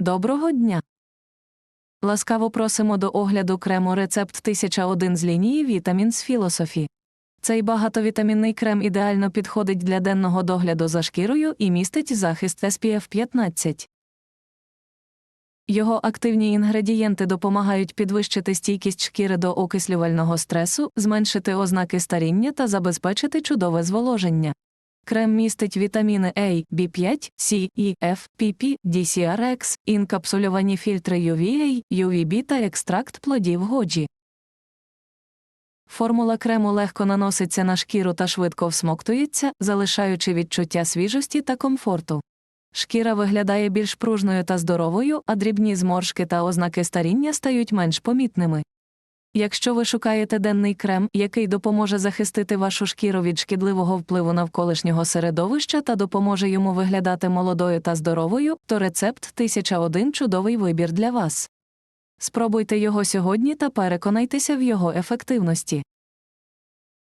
Доброго дня! Ласкаво просимо до огляду крему рецепт 1001 з лінії Вітамін з Філософі. Цей багатовітамінний крем ідеально підходить для денного догляду за шкірою і містить захист SPF 15. Його активні інгредієнти допомагають підвищити стійкість шкіри до окислювального стресу, зменшити ознаки старіння та забезпечити чудове зволоження. Крем містить вітаміни А, B5, C, E, F, PP, DCRX, інкапсульовані фільтри UVA, UVB та екстракт плодів годжі. Формула крему легко наноситься на шкіру та швидко всмоктується, залишаючи відчуття свіжості та комфорту. Шкіра виглядає більш пружною та здоровою, а дрібні зморшки та ознаки старіння стають менш помітними. Якщо ви шукаєте денний крем, який допоможе захистити вашу шкіру від шкідливого впливу навколишнього середовища та допоможе йому виглядати молодою та здоровою, то рецепт 1001 чудовий вибір для вас. Спробуйте його сьогодні та переконайтеся в його ефективності.